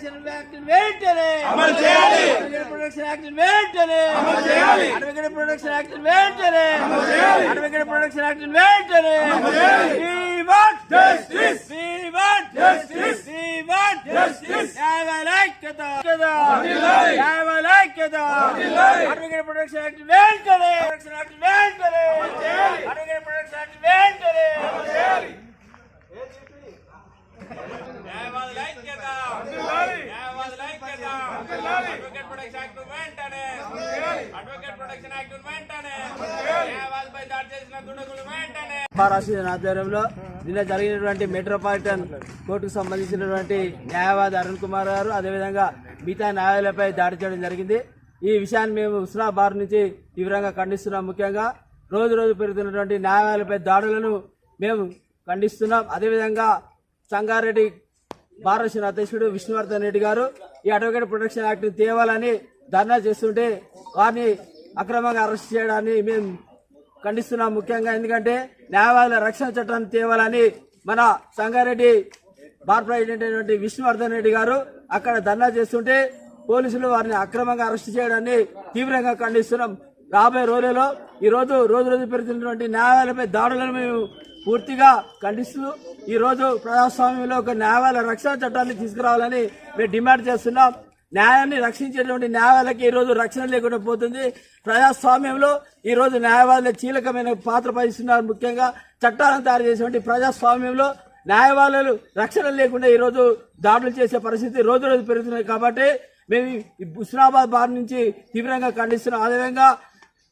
Protection act వెంటనే అమలు చేయాలి. ప్రొటెక్షన్ యాక్ట్ వెంటనే అమలు చేయాలి. అడ్వకేట్ ప్రొటెక్షన్ యాక్ట్ వెంటనే అమలు చేయాలి. అడ్వకేట్ ప్రొటెక్షన్ యాక్ట్ వెంటనే అమలు చేయాలి. We want Justice. We want Justice. We want. న్యాయవాద ఐక్యత వర్ధిల్లాలి. అడ్వకేట్ ప్రొటెక్షన్ యాక్ట్ వెంటనే ప్రొటెక్షన్ యాక్ట్ వెంటనే చేయాలి. అడ్వకేట్ ప్రొటెక్షన్ యాక్ట్ వెంటనే చేయాలి. న్యాయవాదుల ఐక్యత న్యాయవాదుల ఐక్యత అడ్వకేట్ ప్రొటెక్షన్ యాక్ట్ వెంటనే అడ్వకేట్ ప్రొటెక్షన్ యాక్ట్ వెంటనే దాడి చేసిన వెంటనే మహారాష్ట్ర ఆధ్వర్యంలో నిన్న జరిగినటువంటి మెట్రోపాలిటన్ కోర్టుకు సంబంధించినటువంటి న్యాయవాది అరుణ్ కుమార్ గారు అదేవిధంగా మిగతా న్యాయాలయపై దాడి చేయడం జరిగింది. ఈ విషయాన్ని మేము ఉస్నా బార్ నుంచి తీవ్రంగా ఖండిస్తున్నాం. ముఖ్యంగా రోజు రోజు పెరుగుతున్నటువంటి న్యాయాలయాలపై దాడులను మేము ఖండిస్తున్నాం. అదేవిధంగా సంగారెడ్డి భారత అధ్యక్షుడు విష్ణువర్ధన్ రెడ్డి గారు ఈ అడ్వకేట్ ప్రొటెక్షన్ యాక్ట్ తేవాలని ధర్నా చేస్తుంటే వారిని అక్రమంగా అరెస్ట్ చేయడాన్ని మేము ఖండిస్తున్నాం ముఖ్యంగా. ఎందుకంటే న్యాయవాదుల రక్షణ చట్టాన్ని తేవాలని మన సంగారెడ్డి బార్ ప్రెసిడెంట్ అయినటువంటి విష్ణువర్ధన్ రెడ్డి గారు అక్కడ ధర్నా చేస్తుంటే పోలీసులు వారిని అక్రమంగా అరెస్ట్ చేయడాన్ని తీవ్రంగా ఖండిస్తున్నాం. రాబోయే రోజులలో ఈ రోజు రోజు రోజు పెరుగుతున్నటువంటి న్యాయాలయపై దాడులను మేము పూర్తిగా ఖండిస్తూ ఈరోజు ప్రజాస్వామ్యంలో ఒక న్యాయాలయ రక్షణ చట్టాన్ని తీసుకురావాలని మేము డిమాండ్ చేస్తున్నాం. న్యాయాన్ని రక్షించేటువంటి న్యాయాలకి ఈ రోజు రక్షణ లేకుండా పోతుంది. ప్రజాస్వామ్యంలో ఈరోజు న్యాయవాదులు కీలకమైన పాత్ర వహిస్తున్నారు ముఖ్యంగా. చట్టాలను తయారు చేసేటువంటి ప్రజాస్వామ్యంలో న్యాయవాదులు రక్షణ లేకుండా ఈ రోజు దాడులు చేసే పరిస్థితి రోజు రోజు పెరుగుతున్నాయి కాబట్టి మేము హుస్నాబాద్ బార్ నుంచి తీవ్రంగా ఖండిస్తున్నాం. అదేవిధంగా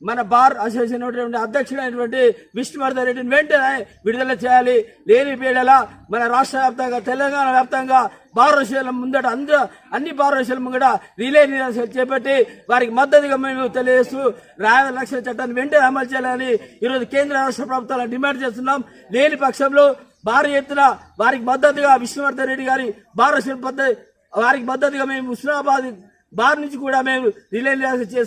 మన బార్ అసోసియేషన్ ఉన్నటువంటి అధ్యక్షుడైనటువంటి విష్ణువర్ధన్ రెడ్డిని వెంటనే విడుదల చేయాలి. లేని పీడలా మన రాష్ట్ర వ్యాప్తంగా తెలంగాణ వ్యాప్తంగా బార్ ముందట అందరూ అన్ని భారతదేశాల అసోసియేషన్ ముంగట రిలే నిరాశలు చేపట్టి వారికి మద్దతుగా మేము తెలియజేస్తూ రాయల లక్ష్య చట్టాన్ని వెంటనే అమలు చేయాలని ఈరోజు కేంద్ర రాష్ట్ర ప్రభుత్వాలను డిమాండ్ చేస్తున్నాం. లేని పక్షంలో భారీ ఎత్తున వారికి మద్దతుగా విష్ణువర్ధన్ రెడ్డి గారి భారతదేశ పద్ధతి వారికి మద్దతుగా మేము హుస్నాబాద్ బార్ నుంచి కూడా మేము రిలే నిరాశ